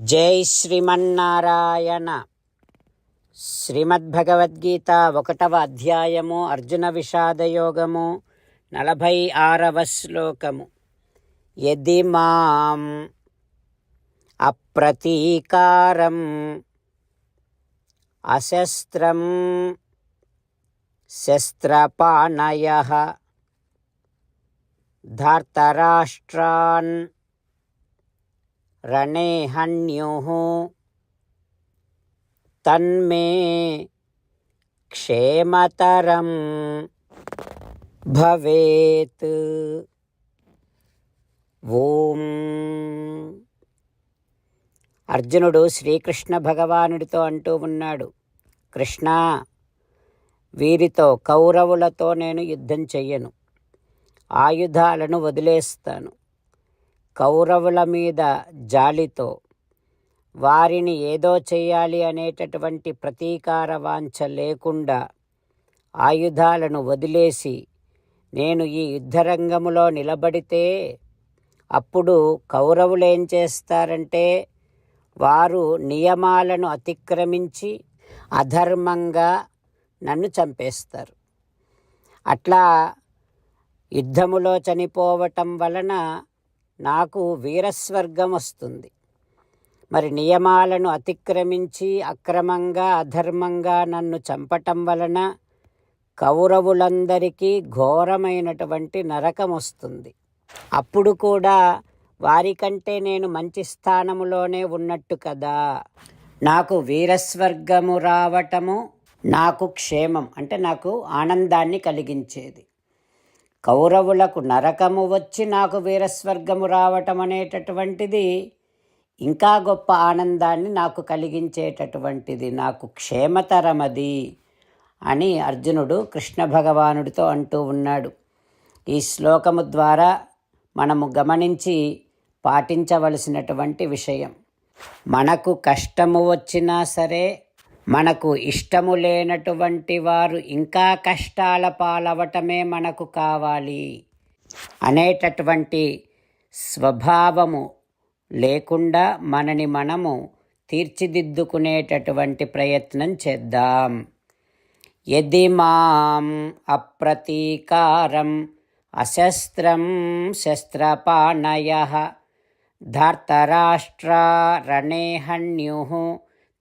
జై శ్రీమన్నారాయణ. శ్రీమద్భగవద్గీత ఒకటవ అధ్యాయము అర్జున విషాదయోగము నలభై ఆరవ శ్లోకము. ఎది మాం అప్రతీకారం అశస్త్రం శస్త్రపాణయ ధార్తరాష్ట్రాన్ రణే హన్యుః తన్మే క్షేమతరం భవేత్ ఓం అర్జునుడు శ్రీకృష్ణ భగవానుడితో అంటూ ఉన్నాడు కృష్ణ వీరితో కౌరవులతో నేను యుద్ధం చెయ్యను ఆయుధాలను వదిలేస్తాను. కౌరవుల మీద జాలితో వారిని ఏదో చేయాలి అనేటటువంటి ప్రతీకార వాంఛ లేకుండా ఆయుధాలను వదిలేసి నేను ఈ యుద్ధరంగములో నిలబడితే అప్పుడు కౌరవులు ఏం చేస్తారంటే వారు నియమాలను అతిక్రమించి అధర్మంగా నన్ను చంపేస్తారు. అట్లా యుద్ధములో చనిపోవటం వలన నాకు వీరస్వర్గం వస్తుంది. మరి నియమాలను అతిక్రమించి అక్రమంగా అధర్మంగా నన్ను చంపటం వలన కౌరవులందరికీ ఘోరమైనటువంటి నరకం వస్తుంది. అప్పుడు కూడా వారికంటే నేను మంచి స్థానములోనే ఉన్నట్టు కదా. నాకు వీరస్వర్గము రావటము నాకు క్షేమం అంటే నాకు ఆనందాన్ని కలిగించేది. కౌరవులకు నరకము వచ్చి నాకు వీరస్వర్గము రావటం అనేటటువంటిది ఇంకా గొప్ప ఆనందాన్ని నాకు కలిగించేటటువంటిది నాకు క్షేమతరమది అని అర్జునుడు కృష్ణ భగవానుడితో అంటూ ఉన్నాడు. ఈ శ్లోకము ద్వారా మనము గమనించి పాటించవలసినటువంటి విషయం. మనకు కష్టము వచ్చినా సరే మనకు ఇష్టము లేనటువంటి వారు ఇంకా కష్టాల పాలవటమే మనకు కావాలి. అనేటటువంటి స్వభావము లేకుండా మనని మనము తీర్చిదిద్దుకునేటటువంటి ప్రయత్నం చేద్దాం. యది మాం అప్రతీకారం అశస్త్రం శస్త్రపాణయ ధార్తరాష్ట్రా